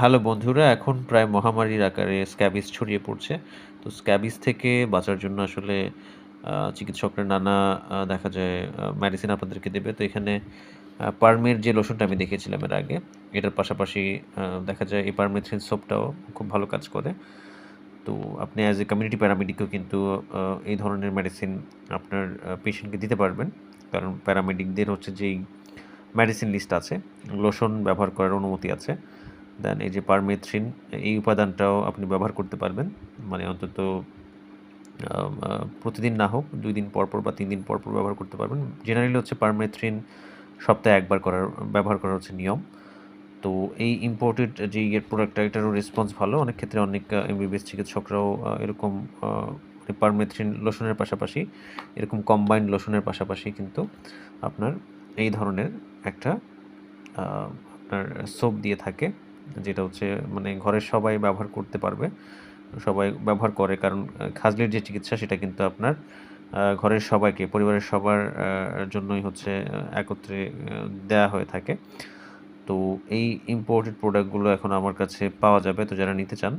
Hello বন্ধুরা, এখন প্রায় মহামারীর আকারে স্ক্যাবিস ছড়িয়ে পড়ছে। তো স্ক্যাবিস থেকে বাঁচার জন্য আসলে চিকিৎসকরা নানা দেখা যায় মেডিসিন আপনাদেরকে দেবে। তো এখানে পারমের যে লোশনটা আমি দেখিয়েছিলাম এর আগে, এটার পাশাপাশি দেখা যায় এই পারমেথ্রিন সোপটাও খুব ভালো কাজ করে। তো আপনি অ্যাজ এ কমিউনিটি প্যারামেডিকও কিন্তু এই ধরনের মেডিসিন আপনার পেশেন্টকে দিতে পারবেন। কারণ প্যারামেডিকদের হচ্ছে যেই মেডিসিন লিস্ট আছে লোশন ব্যবহার করার অনুমতি আছে। দেন এই যে পারমেথ্রিন, এই উপাদানটাও আপনি ব্যবহার করতে পারবেন। মানে অন্তত প্রতিদিন না হোক, দুই দিন পর পর বা তিন দিন পর পর ব্যবহার করতে পারবেন। জেনারেলি হচ্ছে পারমেথ্রিন সপ্তাহে একবার করার, ব্যবহার করা হচ্ছে নিয়ম। তো এই ইম্পোর্টেড যে ইয়ের প্রোডাক্টটা এটারও রেসপন্স ভালো। অনেক ক্ষেত্রে অনেক এমবিবিএস চিকিৎসকরাও এরকম পারমেথ্রিন লোশনের পাশাপাশি, এরকম কম্বাইন্ড লোশনের পাশাপাশি কিন্তু আপনার এই ধরনের একটা আপনার সোপ দিয়ে থাকে। যেটা হচ্ছে মানে ঘরের সবাই ব্যবহার করতে পারবে। সবাই ব্যবহার করে, কারণ খাজলির যে চিকিৎসা, সেটা কিন্তু আপনার ঘরের সবাইকে, পরিবারের সবার জন্যই হচ্ছে একত্রে দেয়া হয়ে থাকে। তো এই ইম্পোর্টেড প্রোডাক্টগুলো এখন আমার কাছে পাওয়া যাবে। তো যারা নিতে চান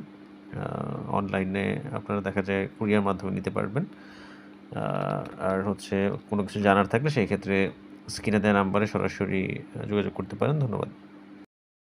অনলাইনে আপনারা দেখা যায় কুরিয়ার মাধ্যমে নিতে পারবেন। আর হচ্ছে কোনো কিছু জানার থাকলে, সেই ক্ষেত্রে স্ক্রিনে দেওয়া নাম্বারে সরাসরি যোগাযোগ করতে পারেন। ধন্যবাদ।